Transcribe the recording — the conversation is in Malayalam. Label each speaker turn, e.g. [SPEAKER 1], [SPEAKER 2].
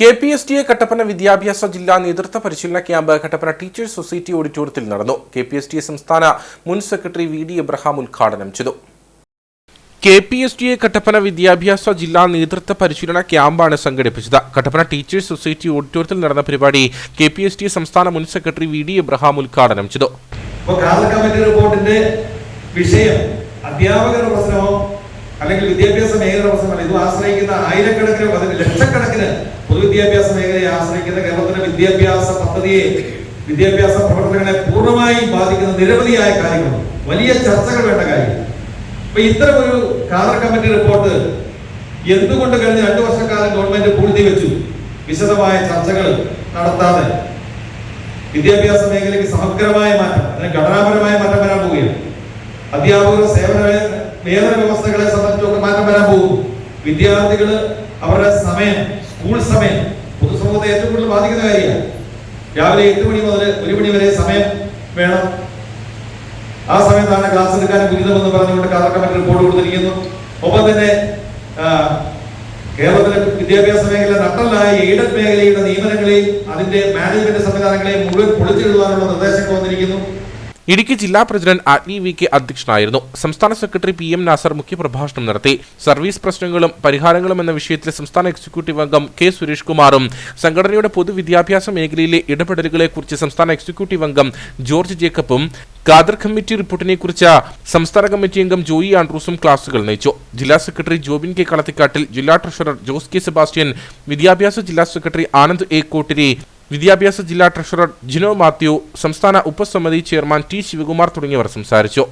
[SPEAKER 1] K P S T A Kattappana വിദ്യാഭ്യാസ ജില്ലാ നേതൃത്വ പരിശീലന ക്യാമ്പ് കട്ടപ്പന ടീച്ചേഴ്സ് സൊസൈറ്റി ഓഡിറ്റോറിയത്തിൽ നടന്നു. K P S T A സംസ്ഥാന മുൻ സെക്രട്ടറി വി ഡി എബ്രഹാം ഉദ്ഘാടനം ചെയ്തു. K P S T A Kattappana വിദ്യാഭ്യാസ ജില്ലാ നേതൃത്വ പരിശീലന ക്യാമ്പാണ് സംഘടിപ്പിച്ചത്. കട്ടപ്പന ടീച്ചേഴ്സ് സൊസൈറ്റി ഓഡിറ്റോറിയത്തിൽ നടന്ന പരിപാടി K P S T A സംസ്ഥാന മുൻ സെക്രട്ടറി വി ഡി എബ്രഹാം ഉദ്ഘാടനം ചെയ്തു.
[SPEAKER 2] കമ്മിറ്റി റിപ്പോർട്ടിന്റെ വിഷയം അധ്യാപകരുടെ പ്രശ്നമോ അല്ലെങ്കിൽ വിദ്യാഭ്യാസ മേഖലയുടെ പ്രശ്നമോ ഇത് ആശ്രയിക്കുന്ന ആയിരക്കണക്കിന് പൊതുവിദ്യാഭ്യാസ മേഖലയെ ആശ്രയിക്കുന്ന കേരളത്തിന്റെ വിദ്യാഭ്യാസ പദ്ധതിയെ വിദ്യാഭ്യാസ പ്രവർത്തനങ്ങളെ പൂർണമായും ബാധിക്കുന്ന നിരവധിയായ കാര്യങ്ങൾ. വലിയ ചർച്ചകൾ വേണ്ട കാര്യം. അപ്പൊ ഇത്തരം ഒരു കാലർ കമ്മിറ്റി റിപ്പോർട്ട് എന്തുകൊണ്ട് കഴിഞ്ഞ രണ്ടു വർഷക്കാലം ഗവൺമെന്റ് പൂഴ്ത്തി വെച്ചു? വിശദമായ ചർച്ചകൾ നടത്താതെ. വിദ്യാഭ്യാസ മേഖലയ്ക്ക് സമഗ്രമായ മാറ്റം ഘടനാപരമായ മാറ്റം വരാൻ പോവുകയാണ്. അധ്യാപക സേവന വേതന വ്യവസ്ഥകളെ സംബന്ധിച്ചൊക്കെ മാറ്റം വരാൻ പോകും വിദ്യാർത്ഥികൾ അവരുടെ സമയം സ്കൂൾ സമയം പൊതുസമൂഹത്തെ ഏറ്റവും കൂടുതൽ ബാധിക്കുന്ന കാര്യമാണ്. രാവിലെ എട്ട് മണി മുതൽ ഒരു മണി വരെ സമയം വേണം. ആ സമയത്താണ് ക്ലാസ് എടുക്കാൻ ഉചിതമെന്ന് പറഞ്ഞുകൊണ്ട് കമ്മിറ്റി റിപ്പോർട്ട് കൊടുത്തിരിക്കുന്നു. ഒപ്പം തന്നെ കേരളത്തിലെ വിദ്യാഭ്യാസ മേഖല നട്ടലായ എയ്ഡഡ് മേഖലയുടെ നിയമനങ്ങളെയും അതിന്റെ മാനേജ്മെന്റ് സംവിധാനങ്ങളെയും മുഴുവൻ പൊളിച്ചെഴുതാനുള്ള നിർദ്ദേശങ്ങൾ വന്നിരിക്കുന്നു.
[SPEAKER 1] ഇടുക്കി ജില്ലാ പ്രസിഡന്റ് ആഗ്നി വി കെ അധ്യക്ഷനായിരുന്നു. സംസ്ഥാന സെക്രട്ടറി പി എം നാസർ മുഖ്യപ്രഭാഷണം നടത്തി. സർവീസ് പ്രശ്നങ്ങളും പരിഹാരങ്ങളും എന്ന വിഷയത്തിൽ സംസ്ഥാന എക്സിക്യൂട്ടീവ് അംഗം കെ സുരേഷ് കുമാറും സംഘടനയുടെ പൊതുവിദ്യാഭ്യാസ മേഖലയിലെ ഇടപെടലുകളെക്കുറിച്ച് സംസ്ഥാന എക്സിക്യൂട്ടീവ് അംഗം ജോർജ് ജേക്കബും ഖാദർ കമ്മിറ്റി റിപ്പോർട്ടിനെ കുറിച്ച് സംസ്ഥാന കമ്മിറ്റി അംഗം ജോയി ആൻഡ്രൂസും ക്ലാസുകൾ നയിച്ചു. ജില്ലാ സെക്രട്ടറി ജോബിൻ കെ കളത്തിക്കാട്ടിൽ ജില്ലാ ട്രഷറർ ജോസ് കെ സെബാസ്റ്റ്യൻ വിദ്യാഭ്യാസ ജില്ലാ സെക്രട്ടറി ആനന്ദ് എ കോട്ടിരി വിദ്യാഭ്യാസ ജില്ലാ ട്രഷറർ ജിനോ മാത്യു സംസ്ഥാന ഉപസമിതി ചെയർമാൻ ടി ശിവകുമാർ തുടങ്ങിയവർ സംസാരിച്ചു